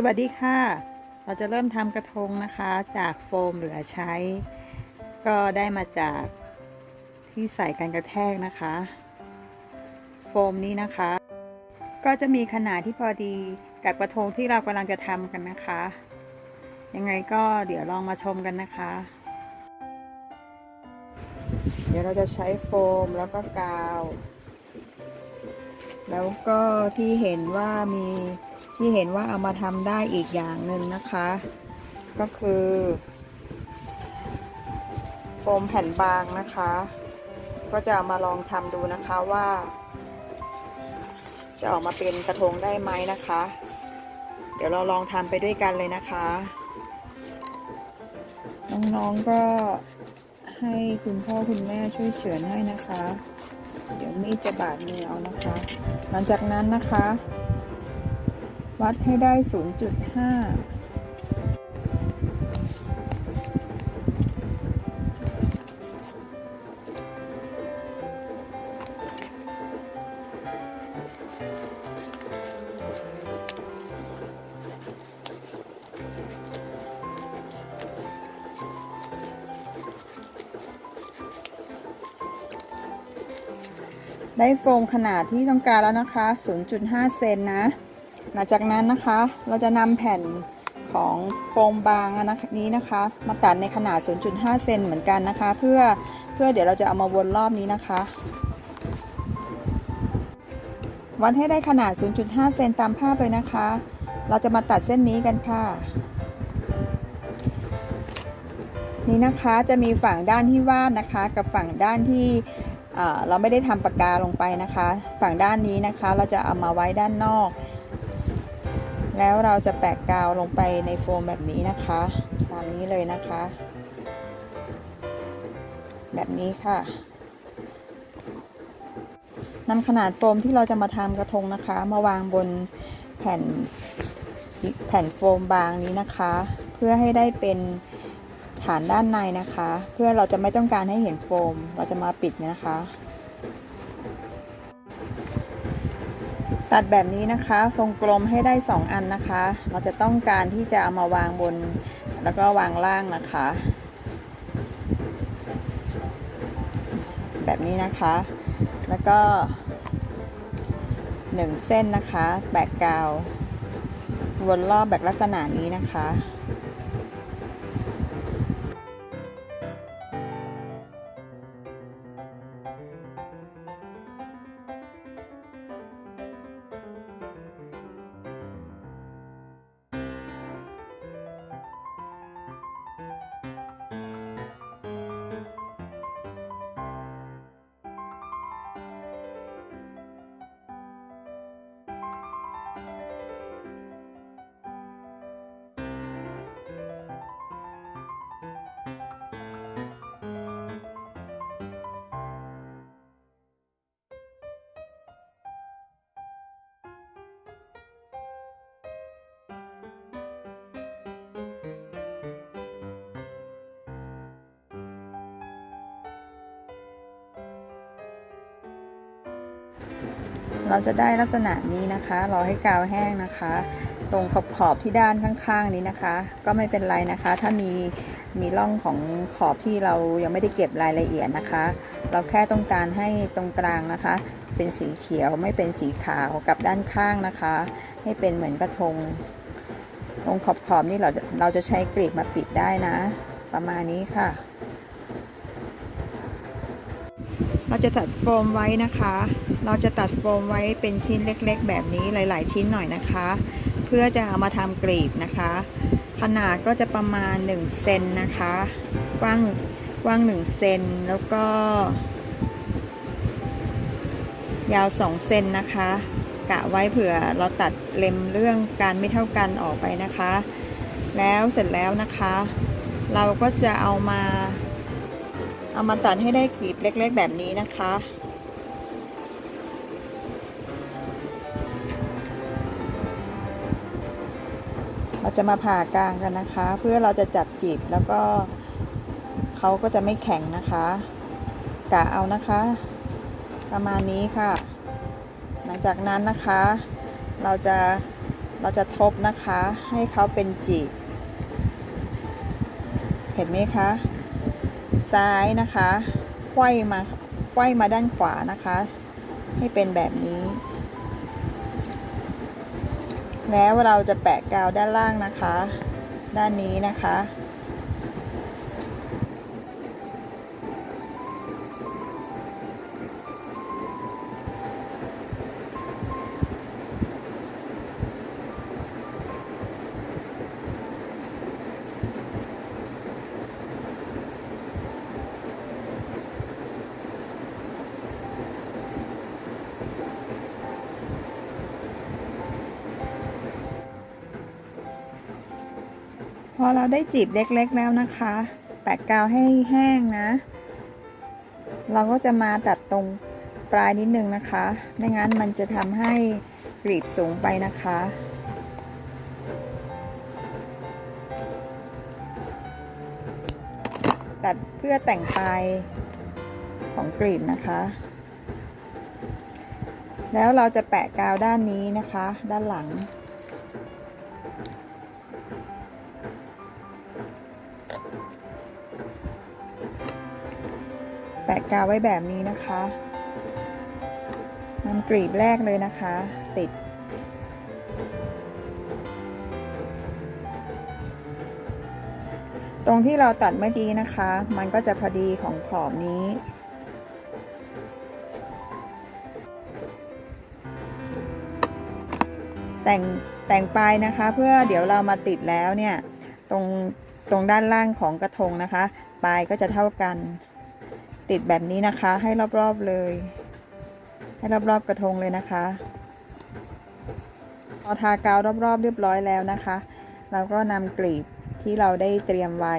สวัสดีค่ะ เราจะเริ่มทำกระทงนะคะจากโฟมเหลือใช้ ก็ได้มาจากที่ใส่กันกระแทกนะคะ โฟมนี้นะคะ ก็จะมีขนาดที่พอดีกับกระทงที่เรากำลังจะทำกันนะคะ ยังไงก็เดี๋ยวลองมาชมกันนะคะ เดี๋ยวเราจะใช้โฟมแล้วก็กาว แล้วก็ที่เห็นว่ามี ที่เห็นว่าเอามาทำได้อีกอย่างหนึ่งนะคะ ก็คือโฟมแผ่นบางนะคะ ก็จะเอามาลองทำดูนะคะว่า จะออกมาเป็นกระทงได้ไหมนะคะ เดี๋ยวเราลองทำไปด้วยกันเลยนะคะ น้องๆก็ให้คุณพ่อคุณแม่ช่วยเฉือนให้นะคะ เดี๋ยวมีดจะบาดมือเอานะคะ หลังจากนั้นนะคะ วัดให้ได้ 0.5ได้โฟมขนาดที่ต้องการแล้วนะคะ 0.5 เซนนะ หลังจากนั้นนะคะเราจะนำแผ่นของโฟมบางอันนี้นะคะ มาตัดในขนาด 0.5 เซนเหมือนกันนะคะ เพื่อเพื่อเดี๋ยวเราจะเอามาวนรอบนี้นะคะวัดให้ได้ขนาด 0.5 เซนตามภาพเลยนะคะ เราจะมาตัดเส้นนี้กันค่ะ นี่นะคะจะมีฝั่งด้านที่วาดนะคะ กับฝั่งด้านที่เราไม่ได้ทำปากกาลงไปนะคะ ฝั่งด้านนี้นะคะ เราจะเอามาไว้ด้านนอก แล้วเราจะแปะกาวลงไปในโฟมแบบนี้นะคะ ตามนี้เลยนะคะ แบบนี้ค่ะนำขนาดโฟมที่เราจะมาทำกระทงนะคะ มาวางบนแผ่นแผ่นโฟมบางนี้นะคะ เพื่อให้ได้เป็นฐานด้านในนะคะ เพื่อเราจะไม่ต้องการให้เห็นโฟม เราจะมาปิดนะคะ ตัดแบบนี้นะคะ ทรงกลมให้ได้ 2 อันนะคะ เราจะต้องการที่จะเอามาวางบน แล้วก็วางล่างนะคะ แบบนี้นะคะ แล้วก็ 1 เส้นนะคะ แบกกาว วนรอบแบบลักษณะนี้นะคะ เราจะได้ลักษณะนี้นะคะรอให้กาวแห้งนะคะ ตรงขอบขอบที่ด้านข้างๆนี้นะคะ ก็ไม่เป็นไรนะคะ ถ้ามีมีร่องของขอบที่เรายังไม่ได้เก็บรายละเอียดนะคะ เราแค่ต้องการให้ตรงกลางนะคะ เป็นสีเขียวไม่เป็นสีขาวกับด้านข้างนะคะ ให้เป็นเหมือนกระทง ตรงขอบขอบนี่เราเราจะใช้กรีบมาปิดได้นะ ประมาณนี้ค่ะ เราจะตัดโฟมไว้นะคะ เราจะตัดโฟมไว้เป็นชิ้นเล็กๆ แบบนี้หลาย ๆ ชิ้นหน่อยนะคะ เพื่อจะเอามาทำกรีบนะคะ ขนาดก็จะประมาณ1เซนนะคะ กว้างกว้าง1เซนแล้วก็ ยาว2เซนนะคะ กะไว้เผื่อเราตัดเล็มเรื่องการไม่เท่ากันออกไปนะคะ แล้วเสร็จแล้วนะคะ เราก็จะเอามา เอามาตัดให้ได้กรีบเล็ก ๆ แบบนี้นะคะ เราจะมาผ่ากลางกันนะคะ เพื่อเราจะจับจีบแล้วก็เขาก็จะไม่แข็งนะคะกะเอานะคะ ประมาณนี้ค่ะ หลังจากนั้นนะคะ เราจะเราจะทบนะคะให้เขาเป็นจีบ เห็นไหมคะ ซ้ายนะคะไขว้มาไขว้มาด้านขวานะคะ ให้เป็นแบบนี้ แล้วเราจะแปะกาวด้านล่างนะคะ ด้านนี้นะคะ พอเราได้จีบเล็กๆแล้วนะคะ แปะกาวให้แห้งนะ เราก็จะมาตัดตรงปลายนิดนึงนะคะ ไม่งั้นมันจะทำให้กรีบสูงไปนะคะ ตัดเพื่อแต่งปลายของกรีบนะคะ แล้วเราจะแปะกาวด้านนี้นะคะ ด้านหลังะกาวไว้แบบนี้นะคะนำกรีบแรกเลยนะคะ ติด ตรงที่เราตัดเมื่อกี้นะคะ มันก็จะพอดีของขอบนี้ แต่งแต่งปลายนะคะ เพื่อเดี๋ยวเรามาติดแล้วเนี่ย ตรงตรงด้านล่างของกระทงนะคะ ปลายก็จะเท่ากัน ติดแบบนี้นะคะ ให้รอบๆเลย ให้รอบๆกระทงเลยนะคะ พอทากาวรอบๆเรียบร้อยแล้วนะคะ เราก็นำกลีบที่เราได้เตรียมไว้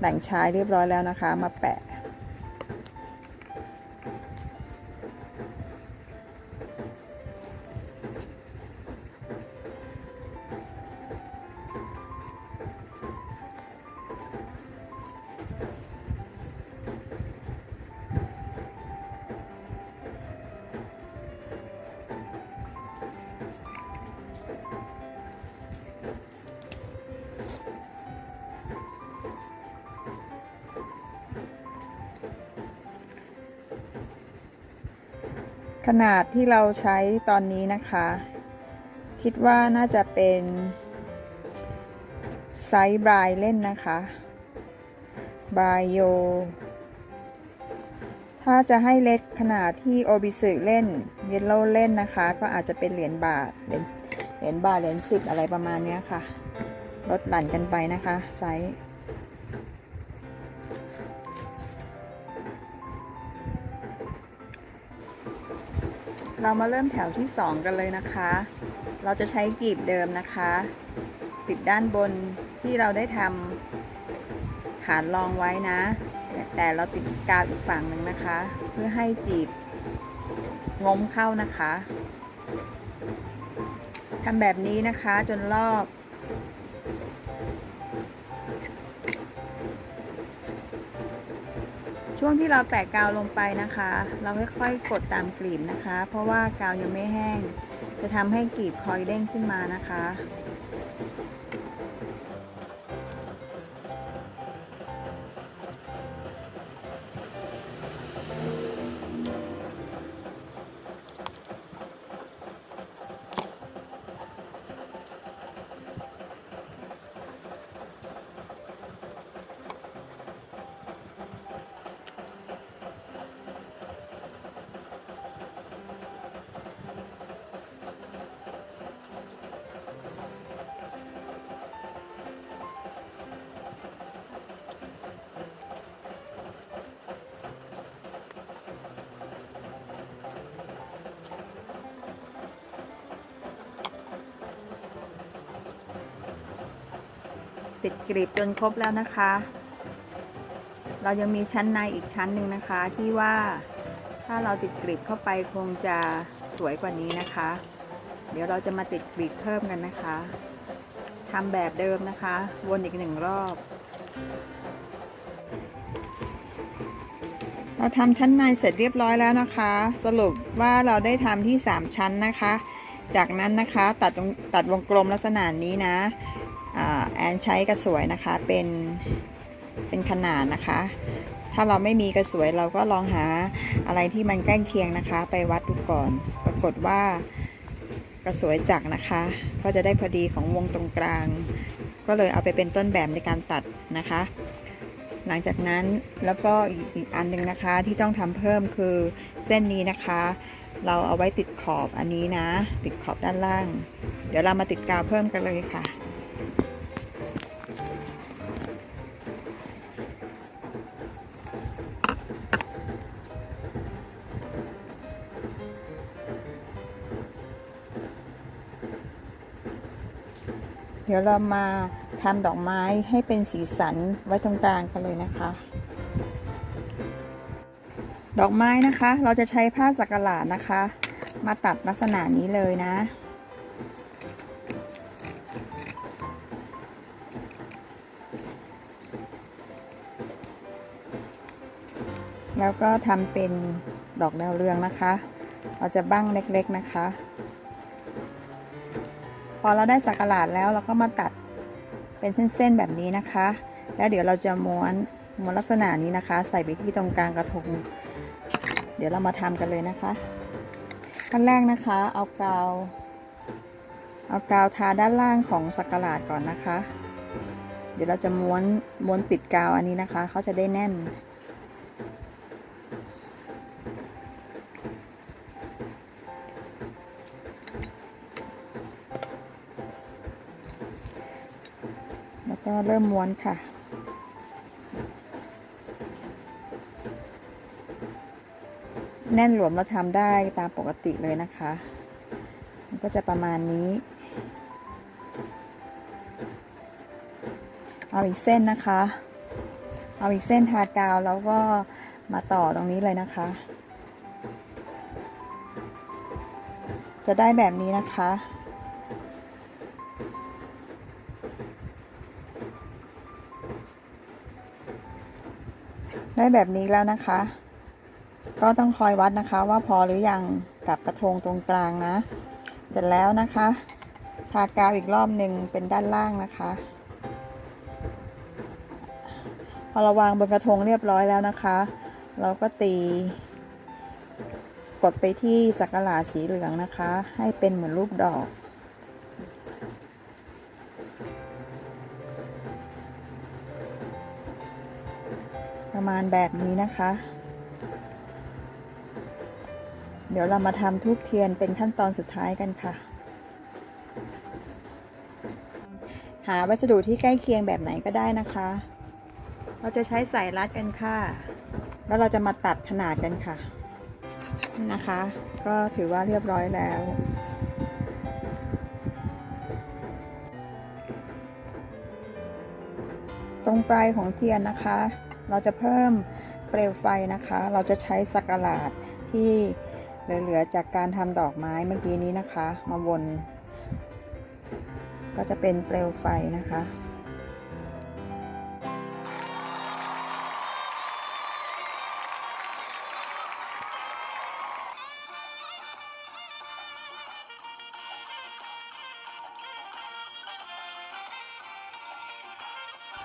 แบ่งใช้เรียบร้อยแล้วนะคะ มาแปะ ขนาดที่เราใช้ตอนนี้นะคะ คิดว่าน่าจะเป็นไซส์บรายเล่นนะคะบรายโย ถ้าจะให้เล็กขนาดที่โอบิสึเล่น เยลโล่เล่นนะคะ ก็อาจจะเป็นเหรียญบาท เหรียญเหรียญบาทเหรียญสิบอะไรประมาณนี้ค่ะ ลดหลั่นกันไปนะคะ ไซส์ เรามาเริ่มแถวที่ 2 กันเลยนะคะ เราจะใช้กลีบเดิมนะคะติดด้านบนที่เราได้ทำฐานรองไว้นะ แต่เราติดกาวอีกฝั่งหนึ่งนะคะ เพื่อให้จีบงมเข้านะคะทำแบบนี้นะคะจนรอบ ช่วงที่เราแปะกาวลงไปนะคะ เราค่อยๆกดตามกลีบนะคะ เพราะว่ากาวยังไม่แห้ง จะทำให้กลีบคอยเด้งขึ้นมานะคะ ติดกรีบจนครบแล้วนะคะ เรายังมีชั้นในอีกชั้นหนึ่งนะคะที่ว่าถ้าเราติดกรีบเข้าไปคงจะสวยกว่านี้นะคะ เดี๋ยวเราจะมาติดกรีบเพิ่มกันนะคะทำแบบเดิมนะคะ วนอีกหนึ่งรอบเราทำชั้นในเสร็จเรียบร้อยแล้วนะคะ สรุปว่าเราได้ทำที่ 3 ชั้นนะคะ จากนั้นนะคะตัดตรงตัดวงกลมลักษณะนี้นะ แอนใช้กระสวยนะคะ เป็น เป็นขนาดนะคะ ถ้าเราไม่มีกระสวยเราก็ลองหาอะไรที่มันใกล้เคียงนะคะ ไปวัดดูก่อน ปรากฏว่ากระสวยจักนะคะ ก็จะได้พอดีของวงตรงกลาง ก็เลยเอาไปเป็นต้นแบบในการตัดนะคะ หลังจากนั้นแล้วก็อีกอีกอันหนึ่งนะคะที่ต้องทำเพิ่มคือเส้นนี้นะคะ เราเอาไว้ติดขอบอันนี้นะ ติดขอบด้านล่าง เดี๋ยวเรามาติดกาวเพิ่มกันเลยค่ะ ดี๋ยวเรามาทำดอกไม้ให้เป็นสีสันไว้ตรงกลางกันเลยนะคะ ดอกไม้นะคะ เราจะใช้ผ้าสักหลาดนะคะ มาตัดลักษณะนี้เลยนะแล้วก็ทำเป็นดอกดาวเรืองนะคะ เราจะบั้งเล็กๆนะคะ อเราได้สักหลาดแล้วเราก็มาตัดเป็นเส้นๆแบบนี้นะคะ แล้วเดี๋ยวเราจะม้วนม้วนลักษณะนี้นะคะ ใส่ไปที่ตรงกลางกระทง เดี๋ยวเรามาทำกันเลยนะคะขั้นแรกนะคะ เอากาว เอากาวทาด้านล่างของสักหลาดก่อนนะคะ เดี๋ยวเราจะม้วนม้วนปิดกาวอันนี้นะคะเขาจะได้แน่น เริ่มม้วนค่ะแน่นหลวมเราทำได้ตามปกติเลยนะคะ มันก็จะประมาณนี้ เอาอีกเส้นนะคะ เอาอีกเส้นทากาวแล้วก็มาต่อตรงนี้เลยนะคะ จะได้แบบนี้นะคะ ได้แบบนี้แล้วนะคะ ก็ต้องคอยวัดนะคะว่าพอหรือยังกับกระทงตรงกลางนะ เสร็จแล้วนะคะ ทากาวอีกรอบหนึ่งเป็นด้านล่างนะคะ พอเราวางบนกระทงเรียบร้อยแล้วนะคะ เราก็ตี กดไปที่สักหลาสีเหลืองนะคะ ให้เป็นเหมือนรูปดอก ประมาณแบบนี้นะคะ เดี๋ยวเรามาทำทูบเทียนเป็นขั้นตอนสุดท้ายกันค่ะ หาวัสดุที่ใกล้เคียงแบบไหนก็ได้นะคะ เราจะใช้สายรัดกันค่ะ แล้วเราจะมาตัดขนาดกันค่ะนี่นะคะ ก็ถือว่าเรียบร้อยแล้วตรงปลายของเทียนนะคะ เราจะเพิ่มเปลวไฟนะคะ เราจะใช้สักหลาดที่เหลือๆจากการทำดอกไม้เมื่อกี้นี้นะคะ มาวน ก็จะเป็นเปลวไฟนะคะ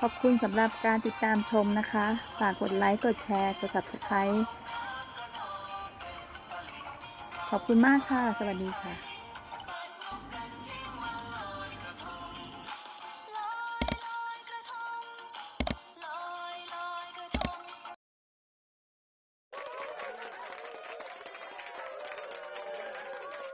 ขอบคุณสำหรับการติดตามชมนะคะ ฝากกดไลค์ กดแชร์ กด subscribe ขอบคุณมากค่ะ สวัสดีค่ะ